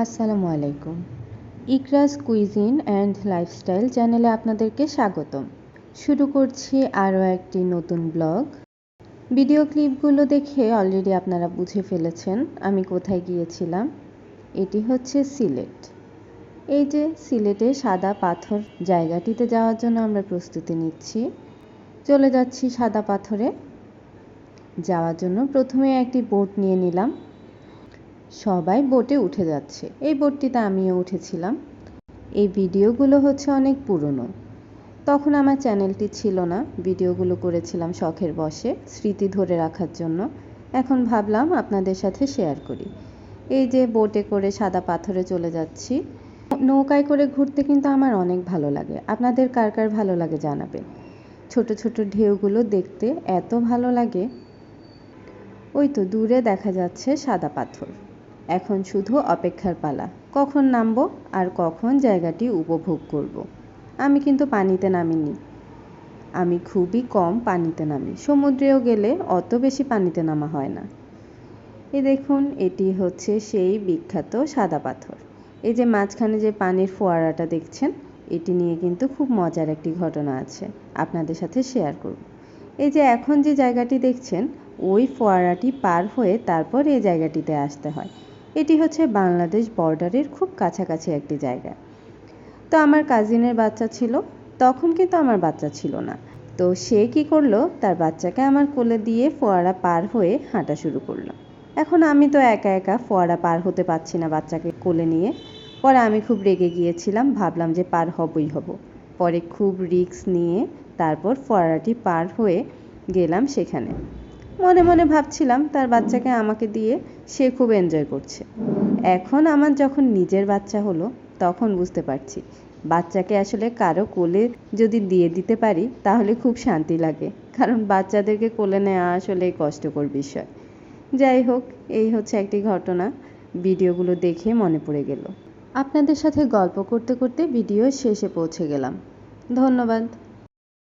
আসসালামু আলাইকুম। ইকরাস cuisine and lifestyle চ্যানেলে আপনাদেরকে স্বাগতম। শুরু করছি আরও একটি নতুন ব্লগ। ভিডিও ক্লিপগুলো দেখে অলরেডি আপনারা বুঝে ফেলেছেন আমি কোথায় গিয়েছিলাম। এটি হচ্ছে সিলেট। এই যে সিলেটে সাদা পাথর জায়গাটিতে যাওয়ার জন্য আমরা প্রস্তুতি নিচ্ছি। চলে যাচ্ছি সাদা পাথরে। যাওয়ার জন্য প্রথমে একটি বোট নিয়ে নিলাম। সবাই বোটে উঠে যাচ্ছে। এই বোটটিতে আমিও উঠেছিলাম। এই ভিডিওগুলো হচ্ছে অনেক পুরনো। তখন আমার চ্যানেলটি ছিল না। ভিডিওগুলো করেছিলাম শখের বসে স্মৃতি ধরে রাখার জন্য। এখন ভাবলাম আপনাদের সাথে শেয়ার করি। এই যে বোটে করে সাদা পাথরে চলে যাচ্ছি, নৌকায় করে ঘুরতে কিন্তু আমার অনেক ভালো লাগে। আপনাদের কার কার ভালো লাগে জানাবেন। ছোট ছোট ঢেউগুলো দেখতে এত ভালো লাগে। ওই তো দূরে দেখা যাচ্ছে সাদা পাথর। এখন শুধু অপেক্ষার পালা। কখন নামবো আর কখন জায়গাটি উপভোগ করব। আমি কিন্তু পানিতে নামিনি। আমি খুবই কম পানিতে নামি। সমুদ্রেও গেলে অত বেশি পানিতে নামা হয় না। এ দেখুন, এটি হচ্ছে সেই বিখ্যাত সাদা পাথর। এই যে মাঝখানে যে পানির ফোয়ারাটা দেখছেন, এটি নিয়ে কিন্তু খুব মজার একটি ঘটনা আছে। আপনাদের সাথে শেয়ার করব। এই যে এখন যে জায়গাটি দেখছেন, ওই ফোয়ারাটি পার হয়ে তারপর এই জায়গাটিতে আসতে হয়। এটি হচ্ছে বাংলাদেশ বর্ডারের খুব কাছাকাছি একটি জায়গা। তো আমার কাজিনের বাচ্চা ছিল, তখন কিন্তু আমার বাচ্চা ছিল না। তো সে কি করল, তার বাচ্চাকে আমার কোলে দিয়ে ফোয়ারা পার হয়ে হাঁটা শুরু করল। এখন আমি তো একা একা ফোয়ারা পার হতে পারছি না বাচ্চাকে কোলে নিয়ে। পরে আমি খুব রেগে গিয়েছিলাম, ভাবলাম যে পার হবই হব। পরে খুব রিক্স নিয়ে তারপর ফোয়ারাটি পার হয়ে গেলাম সেখানে। মনে মনে ভাবছিলাম তার বাচ্চাকে আমাকে দিয়ে সে খুব এনজয় করছে। এখন আমার যখন নিজের বাচ্চা হলো, তখন বুঝতে পারছি, বাচ্চাকে আসলে কারও কোলে যদি দিয়ে দিতে পারি, তাহলে খুব শান্তি লাগে। কারণ বাচ্চাদেরকে কোলে নেওয়া আসলে কষ্টকর বিষয়। যাই হোক, এই হচ্ছে একটি ঘটনা। ভিডিওগুলো দেখে মনে পড়ে গেল। আপনাদের সাথে গল্প করতে করতে ভিডিও শেষে পৌঁছে গেলাম। ধন্যবাদ।